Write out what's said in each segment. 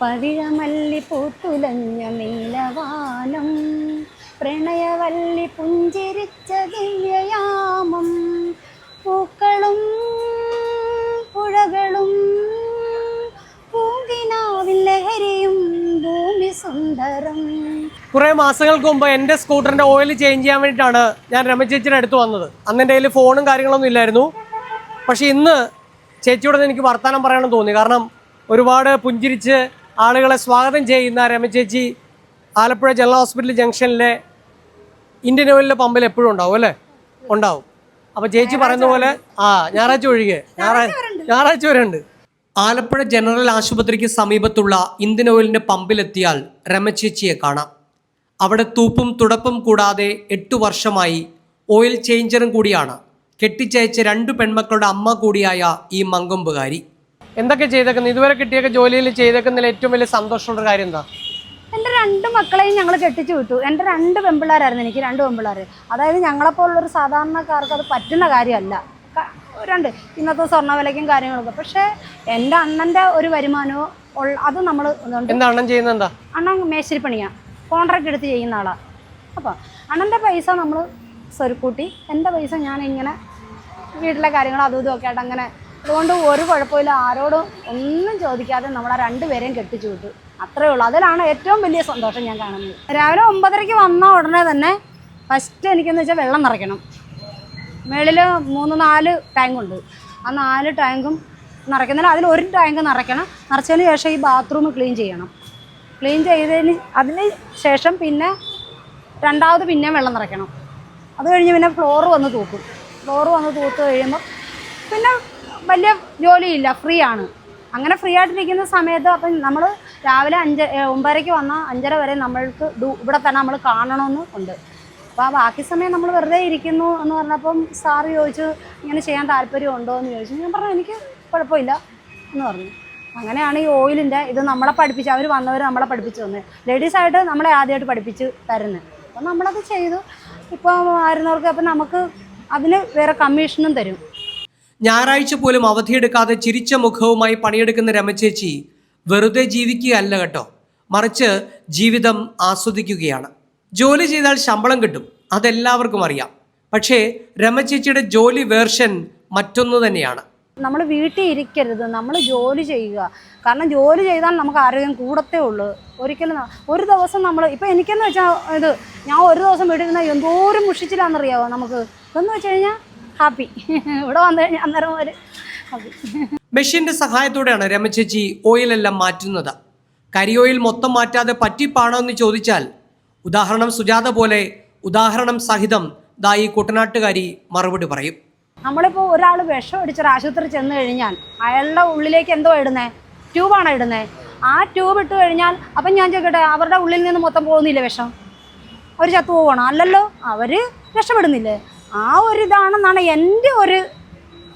പവിഴമല്ലി പൂത്തുലഞ്ഞ നീലവാനം പ്രണയവല്ലി പുഞ്ചിരിച്ച ദിവ്യയാമം പൂക്കളും പുഴകളും പൂങ്കിനാവിൽ ലഹരിയും ഭൂമി സുന്ദരം കുറേ മാസങ്ങൾക്ക് മുമ്പ് എന്റെ സ്കൂട്ടറിന്റെ ഓയിൽ ചേഞ്ച് ചെയ്യാൻ വേണ്ടിയിട്ടാണ് ഞാൻ രമ ചേച്ചിയുടെ അടുത്ത് വന്നത്. അന്ന് എന്റെ കയ്യിൽ ഫോണും കാര്യങ്ങളൊന്നും ഇല്ലായിരുന്നു. പക്ഷേ ഇന്ന് ചേച്ചിയോട് എനിക്ക് വർത്തമാനം പറയണം തോന്നി. കാരണം ഒരുപാട് പുഞ്ചിരിച്ച് ആളുകളെ സ്വാഗതം ചെയ്യുന്ന രമചേച്ചി ആലപ്പുഴ ജനറൽ ഹോസ്പിറ്റൽ ജംഗ്ഷനിലെ ഇന്ത്യൻ ഓയിലിലെ പമ്പിൽ എപ്പോഴും ഉണ്ടാവും അല്ലേ? ഉണ്ടാവും. അപ്പോൾ ചേച്ചി പറയുന്ന പോലെ ആ ഞായറാഴ്ച ഒഴികെ. ഞായറാഴ്ച ഞായറാഴ്ച വരെ ഉണ്ട് ആലപ്പുഴ ജനറൽ ആശുപത്രിക്ക് സമീപത്തുള്ള ഇന്ത്യൻ ഓയിലിന്റെ പമ്പിലെത്തിയാൽ രമചേച്ചിയെ കാണാം. അവിടെ തൂപ്പും തുടപ്പും കൂടാതെ എട്ടു വർഷമായി ഓയിൽ ചേഞ്ചറും കൂടിയാണ്. കെട്ടിച്ചയച്ച രണ്ട് പെൺമക്കളുടെ അമ്മ കൂടിയായ ഈ മങ്കൊമ്പുകാരി. എന്തൊക്കെ ചെയ്തേക്കുന്നത്? ഇതുവരെ കിട്ടിയൊക്കെ ജോലിയിൽ ചെയ്തേക്കുന്നതിൽ ഏറ്റവും വലിയ സന്തോഷമുള്ള കാര്യം എന്താ? എന്റെ രണ്ട് മക്കളെയും ഞങ്ങൾ കെട്ടിച്ചു വിട്ടു. എന്റെ രണ്ട് പെമ്പിള്ളേരായിരുന്നു എനിക്ക് രണ്ട് പെമ്പിള്ളേർ അതായത് ഞങ്ങളെപ്പോലുള്ളൊരു സാധാരണക്കാർക്ക് അത് പറ്റുന്ന കാര്യമല്ല. രണ്ട് ഇന്നത്തെ സ്വർണ വിലയ്ക്കും കാര്യങ്ങളൊക്കെ. പക്ഷേ എന്റെ അണ്ണന്റെ ഒരു വരുമാനമോ അത് നമ്മൾ അണ്ണൻ ചെയ്യുന്നത് എന്താ? അണ്ണൻ മേശരിപ്പണിയാണ് കോൺട്രാക്ട് എടുത്ത് ചെയ്യുന്ന ആളാണ് അപ്പോൾ അണ്ണന്റെ പൈസ നമ്മൾ സ്വരുക്കൂട്ടി. എന്റെ പൈസ ഞാൻ ഇങ്ങനെ വീട്ടിലെ കാര്യങ്ങൾ അതും ഇതും ഒക്കെ ആയിട്ട് അങ്ങനെ അതുകൊണ്ട് ഒരു കുഴപ്പമില്ല. ആരോടും ഒന്നും ചോദിക്കാതെ നമ്മളെ രണ്ടുപേരെയും കെട്ടിച്ചു വിട്ടു. അത്രേ ഉള്ളൂ. അതിലാണ് ഏറ്റവും വലിയ സന്തോഷം ഞാൻ കാണുന്നത്. രാവിലെ ഒമ്പതരയ്ക്ക് വന്ന ഉടനെ തന്നെ ഫസ്റ്റ് എനിക്കെന്ന് വെച്ചാൽ വെള്ളം നിറയ്ക്കണം. മേളിൽ മൂന്ന് നാല് ടാങ്കുണ്ട് ആ നാല് ടാങ്കും നിറയ്ക്കുന്നില്ല അതിൽ ഒരു ടാങ്ക് നിറയ്ക്കണം. നിറച്ചതിന് ശേഷം ഈ ബാത്റൂം ക്ലീൻ ചെയ്യണം. ക്ലീൻ ചെയ്തതിന് അതിന് ശേഷം പിന്നെ രണ്ടാമത് പിന്നെ വെള്ളം നിറയ്ക്കണം. അത് കഴിഞ്ഞ് പിന്നെ ഫ്ലോർ വന്ന് തൂക്കും. ഫ്ലോർ വന്ന് തൂത്ത് കഴിയുമ്പോൾ പിന്നെ വലിയ ജോലിയില്ല ഫ്രീ ആണ് അങ്ങനെ ഫ്രീ ആയിട്ടിരിക്കുന്ന സമയത്ത് അപ്പം നമ്മൾ രാവിലെ അഞ്ച് ഒമ്പതരയ്ക്ക് വന്നാൽ അഞ്ചര വരെ നമ്മൾക്ക് ഇവിടെ തന്നെ നമ്മൾ കാണണമെന്ന് ഉണ്ട്. അപ്പോൾ ആ ബാക്കി സമയം നമ്മൾ വെറുതെ ഇരിക്കുന്നു എന്ന് പറഞ്ഞപ്പം സാർ ചോദിച്ചു ഇങ്ങനെ ചെയ്യാൻ താല്പര്യമുണ്ടോ എന്ന് ചോദിച്ചു. ഞാൻ പറഞ്ഞു എനിക്ക് കുഴപ്പമില്ല എന്ന് പറഞ്ഞു. അങ്ങനെയാണ് ഈ ഓയിലിന്റെ ഇത് നമ്മളെ പഠിപ്പിച്ച് അവർ വന്നവർ നമ്മളെ പഠിപ്പിച്ച് തന്നത്. ലേഡീസായിട്ട് നമ്മളെ ആദ്യമായിട്ട് പഠിപ്പിച്ച് തരുന്നത്. അപ്പം നമ്മളത് ചെയ്തു. ഇപ്പോൾ ആയിരുന്നവർക്ക് അപ്പം നമുക്ക് അതിന് വേറെ കമ്മീഷനും തരും. ഞായറാഴ്ച പോലും അവധിയെടുക്കാതെ ചിരിച്ച മുഖവുമായി പണിയെടുക്കുന്ന രമചേച്ചി വെറുതെ ജീവിക്കുകയല്ല കേട്ടോ. മറിച്ച് ജീവിതം ആസ്വദിക്കുകയാണ്. ജോലി ചെയ്താൽ ശമ്പളം കിട്ടും അതെല്ലാവർക്കും അറിയാം. പക്ഷേ രമചേച്ചിയുടെ ജോലി വേർഷൻ മറ്റൊന്നു തന്നെയാണ്. നമ്മൾ വീട്ടിൽ ഇരിക്കരുത് നമ്മൾ ജോലി ചെയ്യുക. കാരണം ജോലി ചെയ്താൽ നമുക്ക് ആരോഗ്യം കൂടത്തേ ഉള്ളൂ. ഒരിക്കലും ഒരു ദിവസം നമ്മൾ ഇപ്പം എനിക്കെന്ന് വെച്ചാൽ ഇത് ഞാൻ ഒരു ദിവസം വീട്ടിൽ ഇരുന്നാൽ എന്തോരം മുഷിച്ചില്ലാന്നറിയാവോ നമുക്ക്? ഇതെന്ന് വെച്ച് കഴിഞ്ഞാൽ ഹാപ്പി ഇവിടെ വന്നു കഴിഞ്ഞാൽ അന്നേരം ഒരു ഹാപ്പി മെഷീന്റെ സഹായത്തോടെയാണ് രമചേച്ചി ഓയിലെല്ലാം മാറ്റുന്നത്. കരി ഓയിൽ മൊത്തം മാറ്റാതെ പറ്റിപ്പാണോ എന്ന് ചോദിച്ചാൽ ഉദാഹരണം സുജാത പോലെ ഉദാഹരണം സഹിതം ദാ ഈ കുട്ടനാട്ടുകാരി മറുപടി പറയും. നമ്മളിപ്പോൾ ഒരാൾ വിഷം അടിച്ചൊരു ആശുപത്രി ചെന്ന് കഴിഞ്ഞാൽ അയാളുടെ ഉള്ളിലേക്ക് എന്തോ ഇടുന്നേ? ട്യൂബാണോ ഇടുന്നത് ആ ട്യൂബ് ഇട്ട് കഴിഞ്ഞാൽ അപ്പം ഞാൻ ചോദിക്കട്ടെ അവരുടെ ഉള്ളിൽ നിന്ന് മൊത്തം പോകുന്നില്ല വിഷം? അവർ ചത്തു പോകണം അല്ലല്ലോ അവർ രക്ഷപ്പെടുന്നില്ലേ? ആ ഒരു ഇതാണെന്നാണ് എന്റെ ഒരു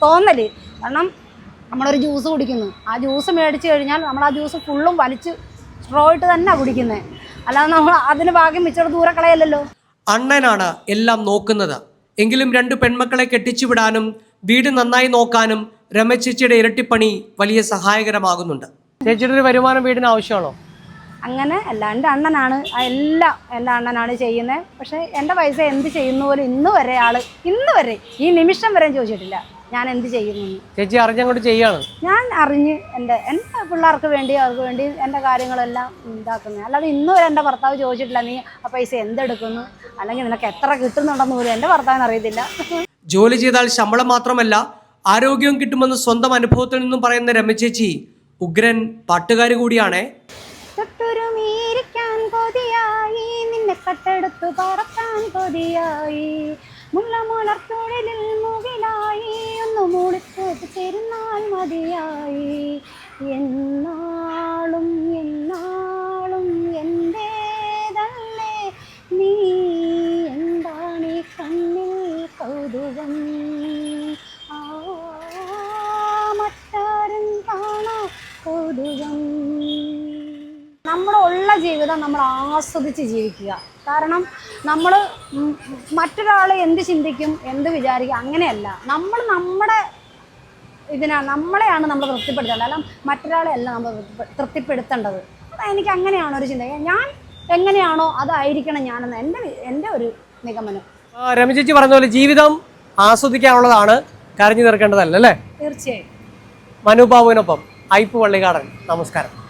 തോന്നൽ കാരണം നമ്മളൊരു ജ്യൂസ് കുടിക്കുന്നു. ആ ജ്യൂസ് മേടിച്ച് കഴിഞ്ഞാൽ നമ്മൾ ആ ജ്യൂസ് ഫുള്ളും വലിച്ച് സ്ട്രോ ഇട്ട് തന്നെ കുടിക്കുന്നത് അല്ലാതെ നമ്മൾ അതിന് ഭാഗ്യം മിച്ചർ ദൂരെ കളയല്ലോ അണ്ണനാണ് എല്ലാം നോക്കുന്നത്. എങ്കിലും രണ്ട് പെൺമക്കളെ കെട്ടിച്ചുവിടാനും വീട് നന്നായി നോക്കാനും രമേശ് ചേച്ചിയുടെ ഇരട്ടിപ്പണി വലിയ സഹായകരമാകുന്നുണ്ട്. ചേച്ചിയുടെ ഒരു വരുമാനം വീടിന് ആവശ്യമാണോ? അങ്ങനെ എല്ലാ എന്റെ അണ്ണനാണ് എല്ലാം എന്റെ അണ്ണനാണ് ചെയ്യുന്നത്. പക്ഷേ എന്റെ പൈസ എന്ത് ചെയ്യുന്ന പോലും ഇന്ന് വരെ ആൾ ഇന്ന് വരെ ഈ നിമിഷം വരെ ചോദിച്ചിട്ടില്ല. ഞാൻ എന്ത് ചെയ്യുന്നു? ചേച്ചി അറിഞ്ഞങ്ങോട്ട് ചെയ്യാണ് ഞാൻ അറിഞ്ഞ് എന്റെ എന്റെ പിള്ളേർക്ക് വേണ്ടി അവർക്ക് വേണ്ടി എന്റെ കാര്യങ്ങളെല്ലാം ഇതാക്കുന്നത് അല്ലാതെ ഇന്ന് വരെ എന്റെ ഭർത്താവ് ചോദിച്ചിട്ടില്ല നീ ആ പൈസ എന്തെടുക്കുന്നു? അല്ലെങ്കിൽ നിനക്ക് എത്ര കിട്ടുന്നുണ്ടെന്ന് പോലും എന്റെ ഭർത്താവിന് അറിയത്തില്ല. ജോലി ചെയ്താൽ ശമ്പളം മാത്രമല്ല ആരോഗ്യവും കിട്ടുമെന്ന് സ്വന്തം അനുഭവത്തിൽ നിന്നും പറയുന്ന രമചേച്ചി ഉഗ്രൻ പാട്ടുകാരി കൂടിയാണേ. തൊട്ടുരുമീരിക്കാൻ കൊതിയായി. നിന്നെ കട്ടെടുത്തു പറക്കാൻ കൊതിയായി. മുള്ളമുളർത്തുടലിൽ മുകിലായി. ഒന്ന് മൂളിത്തേക്ക് ചേരുന്നാൽ മതിയായി. എന്നാളും നമ്മളുള്ള ജീവിതം നമ്മൾ ആസ്വദിച്ച് ജീവിക്കുക. കാരണം നമ്മൾ മറ്റൊരാൾ എന്ത് ചിന്തിക്കും എന്ത് വിചാരിക്കും അങ്ങനെയല്ല. നമ്മൾ നമ്മുടെ ഇതിനാ നമ്മളെയാണ് നമ്മൾ തൃപ്തിപ്പെടുത്തേണ്ടത്. അല്ല മറ്റൊരാളെ അല്ല നമ്മൾ തൃപ്തിപ്പെടുത്തേണ്ടത്. അപ്പം എനിക്ക് അങ്ങനെയാണ് ഒരു ചിന്ത. ഞാൻ എങ്ങനെയാണോ അതായിരിക്കണം ഞാനെന്ന് എന്റെ എന്റെ ഒരു നിഗമനം. ആ, രമ പറഞ്ഞ പോലെ ജീവിതം ആസ്വദിക്കാനുള്ളതാണ് കരഞ്ഞു തീർക്കേണ്ടതല്ല അല്ലേ? തീർച്ചയായും. മനുബാബുവിനൊപ്പം ഐപ്പ് പള്ളിക്കാടൻ നമസ്കാരം.